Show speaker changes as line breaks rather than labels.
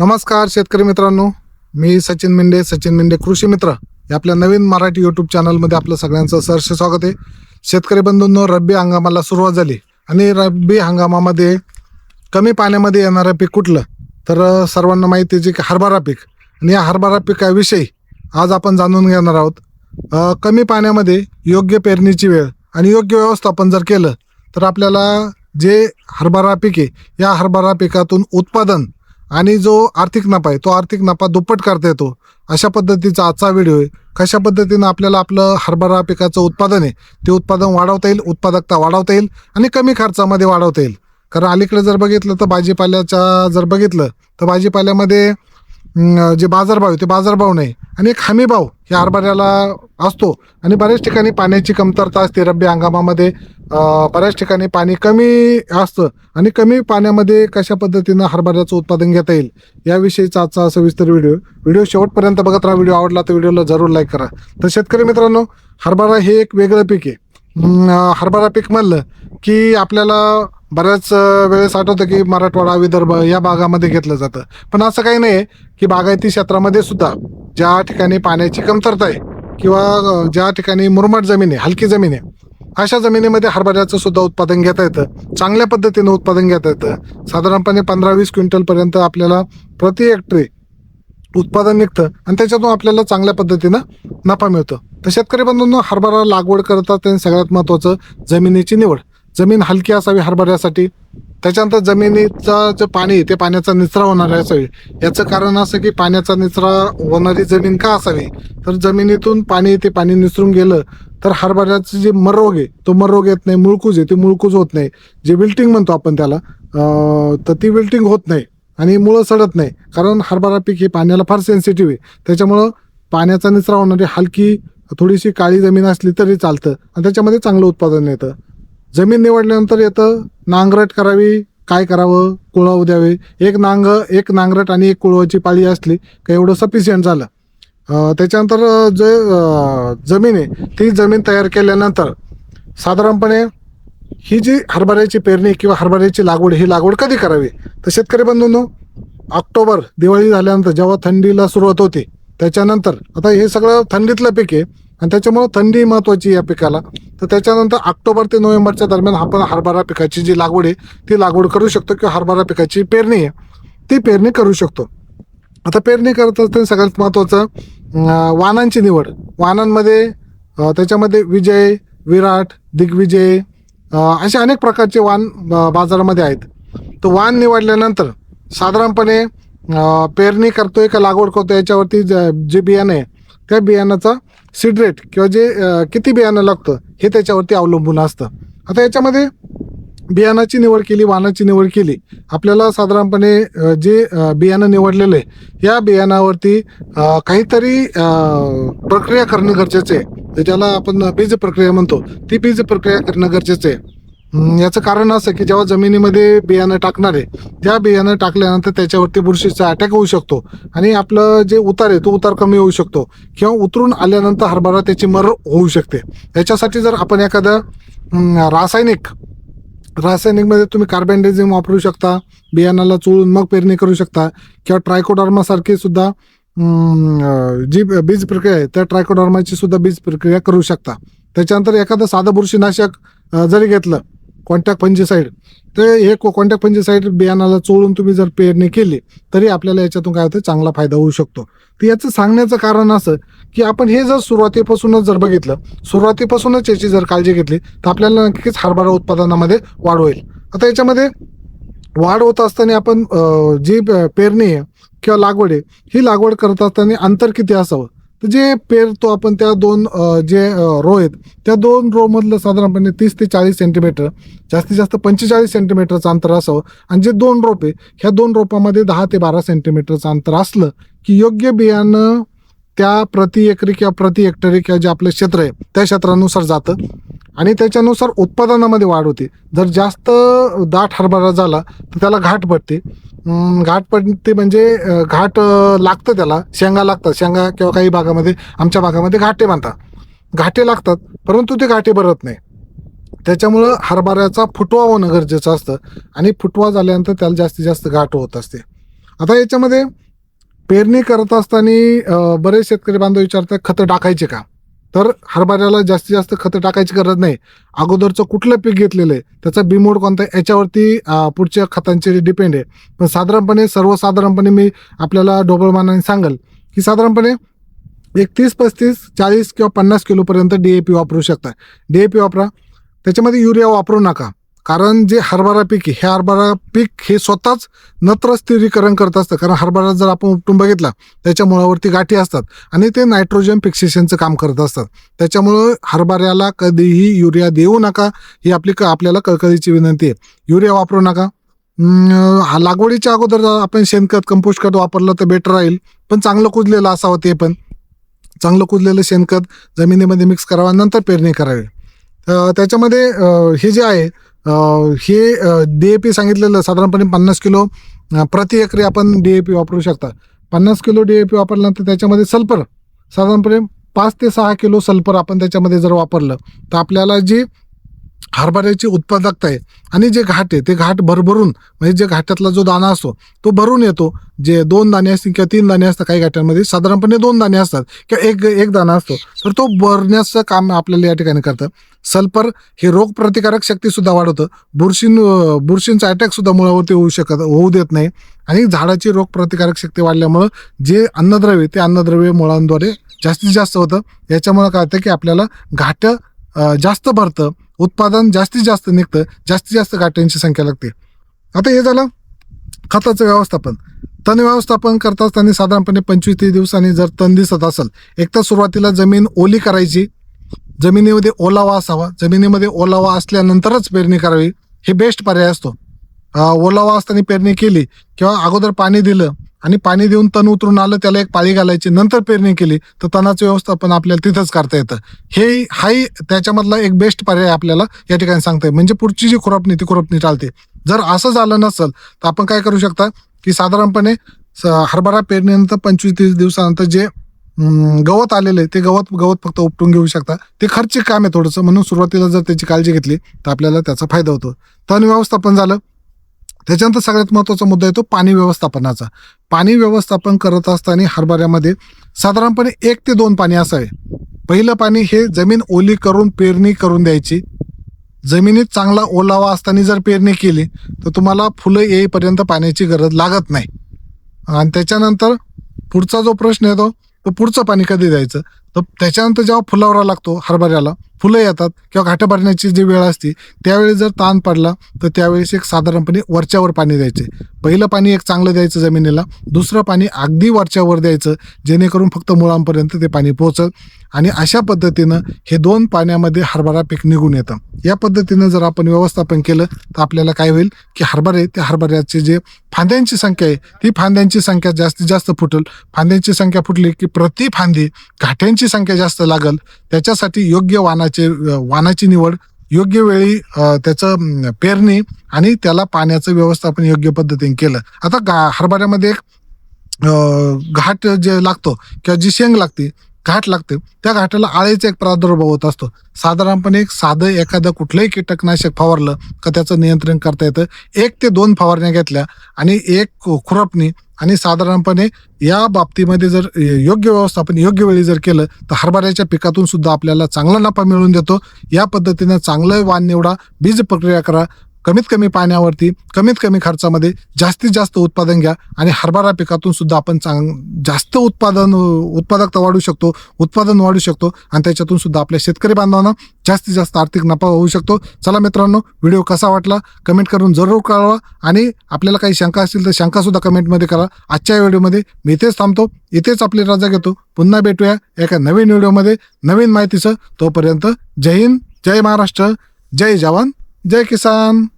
नमस्कार शेतकरी मित्रांनो. मी सचिन मेंढे सचिन मेंढे कृषी मित्र. या आपल्या नवीन मराठी यूट्यूब चॅनलमध्ये आपलं सगळ्यांचं सहर्ष स्वागत आहे. शेतकरी बंधूंनो रब्बी हंगामाला सुरुवात झाली. आणि रब्बी हंगामामध्ये कमी पाण्यामध्ये येणारं पीक कुठलं? तर सर्वांना माहिती आहे जे की हरभरा पीक. आणि या हरभरा पिकाविषयी आज आपण जाणून घेणार आहोत. कमी पाण्यामध्ये योग्य पेरणीची वेळ आणि योग्य व्यवस्थापन जर केलं तर आपल्याला जे हरभरा पिके या हरभरा पिकातून उत्पादन आणि जो आर्थिक नफा आहे तो आर्थिक नफा दुप्पट करता येतो. अशा पद्धतीचा आजचा व्हिडिओ आहे. कशा पद्धतीनं आपल्याला आपलं हरभरा पिकाचं उत्पादन आहे ते उत्पादन वाढवता येईल उत्पादकता वाढवता येईल आणि कमी खर्चामध्ये वाढवता येईल. कारण अलीकडे जर बघितलं तर भाजीपाल्याच्या जर बघितलं तर भाजीपाल्यामध्ये जे बाजारभाव आहे ते बाजारभाव नाही. आणि एक हमीभाव हे हरभऱ्याला असतो. आणि बऱ्याच ठिकाणी पाण्याची कमतरता असते. रब्बी हंगामामध्ये बऱ्याच ठिकाणी पाणी कमी असतं. आणि कमी पाण्यामध्ये कशा पद्धतीनं हरभऱ्याचं उत्पादन घेता येईल याविषयीचा आजचा सविस्तर व्हिडिओ. व्हिडिओ शेवटपर्यंत बघत राहा. व्हिडिओ आवडला तर व्हिडिओला जरूर लाईक करा. तर शेतकरी मित्रांनो हरभरा हे एक वेगळं पीक आहे. हरभरा पीक म्हणलं की आपल्याला बऱ्याच वेळेस आठवतं की मराठवाडा विदर्भ या भागामध्ये घेतलं जातं. पण असं काही नाही की बागायती क्षेत्रामध्ये सुद्धा ज्या ठिकाणी पाण्याची कमतरता आहे किंवा ज्या ठिकाणी मुरमाड जमीन आहे हलकी जमीन आहे अशा जमिनीमध्ये हरभऱ्याचं सुद्धा उत्पादन घेता येतं. चांगल्या पद्धतीनं उत्पादन घेता येतं. साधारणपणे पंधरा वीस क्विंटलपर्यंत आपल्याला प्रति हेक्टरी उत्पादन निघतं आणि त्याच्यातून आपल्याला चांगल्या पद्धतीनं नफा मिळतो. तर शेतकरी बंधूंनो हरभरा लागवड करतात त्यांनी सगळ्यात महत्त्वाचं जमिनीची निवड. जमीन हलकी असावी हरभऱ्यासाठी. त्याच्यानंतर जमिनीचं जे पाणी आहे ते पाण्याचा निचरा होणार असावी. याचं कारण असं की पाण्याचा निचरा होणारी जमीन का असावी? तर जमिनीतून पाणी ते पाणी निसरून गेलं तर हरभऱ्याचं जे मररोग आहे तो मररोग येत नाही. मुळकूज आहे ते मुळकूज होत नाही. जे विल्टिंग म्हणतो आपण त्याला तर ती विल्टिंग होत नाही आणि मुळं सडत नाही. कारण हरभरा पीक हे पाण्याला फार सेन्सिटिव्ह आहे. त्याच्यामुळं पाण्याचा निचरा होणारी हलकी थोडीशी काळी जमीन असली तरी चालतं. आणि त्याच्यामध्ये चांगलं उत्पादन येतं. जमीन निवडल्यानंतर येतं नांगरट करावी काय करावं? कुळव द्यावे. एक नांग एक नांगरट आणि एक कुळवाची पाळी असली का एवढं सफिशियंट झालं. त्याच्यानंतर जे जमीन आहे ती जमीन तयार केल्यानंतर साधारणपणे ही जी हरभऱ्याची पेरणी किंवा हरभऱ्याची लागवड ही लागवड कधी करावी? तर शेतकरी बंधूंनो ऑक्टोबर दिवाळी झाल्यानंतर जेव्हा थंडीला सुरुवात होते त्याच्यानंतर आता हे सगळं थंडीतलं पीक आहे आणि त्याच्यामुळं थंडी महत्त्वाची या पिकाला. तर त्याच्यानंतर ऑक्टोबर ते नोव्हेंबरच्या दरम्यान आपण हरभरा पिकाची जी लागवड आहे ती लागवड करू शकतो किंवा हरभरा पिकाची पेरणी आहे ती पेरणी करू शकतो. आता पेरणी करत असताना सगळ्यात महत्त्वाचं वाहनांची निवड. वाहनांमध्ये त्याच्यामध्ये विजय विराट दिग्विजय असे अनेक प्रकारचे वाहन बाजारामध्ये आहेत. तर वाहन निवडल्यानंतर साधारणपणे पेरणी करतोय का लागवड करतोय याच्यावरती ज- जे बियाणं आहे त्या बियाणाचा सीड रेट किंवा जे किती बियाणं लागतं हे त्याच्यावरती अवलंबून असतं. आता याच्यामध्ये बियाणाची निवड केली वाहनाची निवड केली आपल्याला साधारणपणे जे बियाणं निवडलेलं आहे या बियाणावरती काहीतरी प्रक्रिया करणं गरजेचं आहे. ज्याला आपण बीज प्रक्रिया म्हणतो ती बीज प्रक्रिया करणं गरजेचं आहे. याचं कारण असं की जेव्हा जमिनीमध्ये बियाणं टाकणार आहे त्या बियाणं टाकल्यानंतर त्याच्यावरती बुरशीचा अटॅक होऊ शकतो. आणि आपलं जे उतार आहे तो उतार कमी होऊ शकतो. किंवा उतरून आल्यानंतर हरभरा त्याची मर होऊ शकते. याच्यासाठी जर आपण एखादं रासायनिक रासायनिकमध्ये तुम्ही कार्बेंडेझिम वापरू शकता बियाणाला चोळून मग पेरणी करू शकता किंवा ट्रायकोडॉर्मासारखी सुद्धा जी बीज प्रक्रिया आहे त्या ट्रायकोडार्माची सुद्धा बीज प्रक्रिया करू शकता. त्याच्यानंतर एखादं साधं बुरशीनाशक जरी घेतलं कॉन्टॅक्ट फंजीसाईड तर हे कॉन्टॅक्ट फंजीसाईड बियाणाला चोळून तुम्ही जर पेरणी केली तरी आपल्याला याच्यातून काय होतं? चांगला फायदा होऊ शकतो. तर याचं सांगण्याचं कारण असं की आपण हे जर सुरुवातीपासूनच जर बघितलं सुरुवातीपासूनच याची जर काळजी घेतली तर आपल्याला नक्कीच हरभरा उत्पादनामध्ये वाढ होईल. आता याच्यामध्ये वाढ होत असताना आपण जी पेरणी आहे किंवा लागवड आहे ही लागवड करत असताना अंतर किती असावं? तर जे पेरतो आपण त्या दोन जे रो आहेत त्या दोन रो मधलं साधारणपणे तीस ते चाळीस सेंटीमीटर जास्तीत जास्त पंचेचाळीस सेंटीमीटरचं अंतर असावं. आणि जे दोन रोपे ह्या दोन रोपामध्ये दहा ते बारा सेंटीमीटरचं अंतर असलं की योग्य बियाणं त्या प्रति एकरी किंवा प्रति हेक्टरी किंवा जे आपलं क्षेत्र आहे त्या क्षेत्रानुसार जातं. आणि त्याच्यानुसार उत्पादनामध्ये वाढ होते. जर जास्त दाट हरभरा झाला तर त्याला घाट पडते. घाट पडते म्हणजे घाट लागतं त्याला. शेंगा लागतात. शेंगा किंवा काही भागामध्ये आमच्या भागामध्ये घाटे बांधतात. घाटे लागतात परंतु ते घाटे भरत नाही. त्याच्यामुळं हरभऱ्याचा फुटवा होणं गरजेचं असतं आणि फुटवा झाल्यानंतर त्याला जास्तीत जास्त गाठ होत असते. आता याच्यामध्ये पेरणी करत असताना बरेच शेतकरी बांधव विचारतात खतं टाकायचे का? तर हरभऱ्याला जास्तीत जास्त खतं टाकायची गरज नाही. अगोदरचं कुठलं पीक घेतलेलं आहे त्याचा बिमोड कोणता आहे याच्यावरती पुढच्या खतांचे डिपेंड आहे. पण साधारणपणे सर्वसाधारणपणे मी आपल्याला ढोबळमानाने सांगेल की साधारणपणे एक तीस पस्तीस चाळीस किंवा पन्नास किलोपर्यंत डी ए पी वापरू शकता. डी ए पी वापरा. त्याच्यामध्ये युरिया वापरू नका. कारण जे हरभरा पीक हे हरभरा पीक हे स्वतःच नत्र स्थिरीकरण करत असतं. कारण हरभरा जर आपण उपटून बघितला त्याच्या मुळावरती गाठी असतात आणि ते नायट्रोजन फिक्सेशनचं काम करत असतात. त्याच्यामुळं हरभऱ्याला कधीही युरिया देऊ नका ही आपली क- आपल्याला कळकळीची विनंती आहे. युरिया वापरू नका. हा लागवडीच्या अगोदर जर आपण शेणखत कंपोस्ट खत वापरलं तर बेटर राहील. पण चांगलं कुजलेलं असावं ते पण. चांगलं कुजलेलं शेणखत जमिनीमध्ये मिक्स करावं नंतर पेरणी करावी. त्याच्यामध्ये हे जे आहे हे डी ए पी सांगितलेलं साधारणपणे पन्नास किलो प्रति एकरी आपण डी ए पी वापरू शकता. पन्नास किलो डी ए पी वापरल्यानंतर त्याच्यामध्ये सल्फर साधारणपणे पाच ते सहा किलो सल्फर आपण त्याच्यामध्ये जर वापरलं तर आपल्याला जी हरभऱ्याची उत्पादकता आहे. आणि जे घाट आहे ते घाट भरभरून म्हणजे जे घाटातला जो दाणा असतो तो भरून येतो. जे दोन दाणे असतील किंवा तीन दाणे असतात काही घाटांमध्ये साधारणपणे दोन दाणे असतात किंवा एक एक दाणा असतो. तर तो भरण्याचं काम आपल्याला या ठिकाणी करतं. सल्फर हे रोगप्रतिकारक शक्तीसुद्धा वाढवतं. बुरशीं बुरशींचा अटॅक सुद्धा मुळावरती होऊ शकत होऊ देत नाही. आणि झाडाची रोगप्रतिकारक शक्ती वाढल्यामुळं जे अन्नद्रव्य ते अन्नद्रव्य मुळांद्वारे जास्तीत जास्त होतं. याच्यामुळं काय होतं की आपल्याला घाट जास्त भरतं. उत्पादन जास्तीत जास्त निघतं जास्तीत जास्त गाठ्यांची संख्या लागते. आता हे झालं खताचं व्यवस्थापन. तण व्यवस्थापन करताच असताना साधारणपणे पंचवीस तीस दिवसांनी जर तण दिसत असेल एक तर सुरुवातीला जमीन ओली करायची जमिनीमध्ये ओलावा असावा जमिनीमध्ये ओलावा असल्यानंतरच पेरणी करावी हे बेस्ट पर्याय असतो. ओलावा असताना पेरणी केली किंवा अगोदर पाणी दिलं आणि पाणी देऊन तण उतरून आलं त्याला एक पाळी घालायची नंतर पेरणी केली तर तणाचं व्यवस्थापन आपल्याला तिथंच करता येतं. हे हाही त्याच्यामधला एक बेस्ट पर्याय आपल्याला या ठिकाणी सांगता येईल. म्हणजे पुढची जी खुरपणी ती खुरपणी चालते जर असं झालं नसेल तर आपण काय करू शकता की साधारणपणे स- हरभरा पेरणीनंतर पंचवीस तीस दिवसानंतर जे गवत आलेलं आहे ते गवत गवत फक्त उपटून घेऊ शकता. ते खर्चिक काम आहे थोडंसं. म्हणून सुरुवातीला जर त्याची काळजी घेतली तर आपल्याला त्याचा फायदा होतो. तण व्यवस्थापन झालं त्याच्यानंतर सगळ्यात महत्त्वाचा मुद्दा येतो पाणी व्यवस्थापनाचा. पाणी व्यवस्थापन करत असताना हरभऱ्यामध्ये साधारणपणे एक ते दोन पाणी असावे. पहिलं पाणी हे जमीन ओली करून पेरणी करून द्यायची. जमिनीत चांगला ओलावा असताना जर पेरणी केली तर तुम्हाला फुलं येईपर्यंत पाण्याची गरज लागत नाही. आणि त्याच्यानंतर पुढचा जो प्रश्न येतो तो पुढचं पाणी कधी द्यायचं? तर त्याच्यानंतर जेव्हा फुलावरा लागतो हरभऱ्याला फुलं येतात किंवा घाटं भरण्याची जी वेळ असते त्यावेळी जर ताण पडला तर त्यावेळेस एक साधारणपणे वरच्यावर पाणी द्यायचे. पहिलं पाणी एक चांगलं द्यायचं जमिनीला दुसरं पाणी अगदी वरच्यावर द्यायचं जेणेकरून फक्त मुळांपर्यंत ते पाणी पोहोचल. आणि अशा पद्धतीनं हे दोन पाण्यामध्ये हरभरा पीक निघून येतं. या पद्धतीनं जर आपण व्यवस्थापन केलं तर आपल्याला काय होईल की हरभरे त्या हरभऱ्याचे जे फांद्यांची संख्या आहे ती फांद्यांची संख्या जास्तीत जास्त फुटेल. फांद्यांची संख्या फुटली की प्रति फांदी घाट्यांची संख्या जास्त लागल. त्याच्यासाठी योग्य वानाचे वानाची निवड योग्य वेळी त्याचं पेरणी आणि त्याला पाण्याचं व्यवस्थापन योग्य पद्धतीने केलं. आता गा हरभऱ्यामध्ये एक घाट जे लागतो किंवा जी शेंग लागते घाट लागते त्या घाटाला आळेचा एक प्रादुर्भाव होत असतो. साधारणपणे एक साधं एखादं कुठलंही कीटकनाशक फवारलं का त्याचं नियंत्रण करता येतं. एक ते दोन फवारण्या घेतल्या आणि एक खुरपणी आणि साधारणपणे या बाबतीमध्ये जर योग्य व्यवस्थापन योग्य वेळी जर केलं तर हरभऱ्याच्या पिकातून सुद्धा आपल्याला चांगला नफा मिळून देतो. या पद्धतीनं चांगलं वाण निवडा बीज प्रक्रिया करा. कमीत कमी पाण्यावरती कमीत कमी खर्चामध्ये जास्तीत जास्त उत्पादन घ्या आणि हरभरा पिकातून सुद्धा आपण चांग जास्त उत्पादन उत्पादकता वाढू शकतो उत्पादन वाढू शकतो आणि त्याच्यातून सुद्धा आपल्या शेतकरी बांधवांना जास्तीत जास्त आर्थिक नफा होऊ शकतो. चला मित्रांनो व्हिडिओ कसा वाटला? कमेंट करून जरूर कळवा आणि आपल्याला काही शंका असतील तर शंकासुद्धा कमेंटमध्ये करा. आजच्या व्हिडिओमध्ये मी इथेच थांबतो. इथेच आपली रजा घेतो. पुन्हा भेटूया एका नवीन व्हिडिओमध्ये. नवीन माहितीचं तोपर्यंत जय हिंद जय महाराष्ट्र जय जवान. जय किसान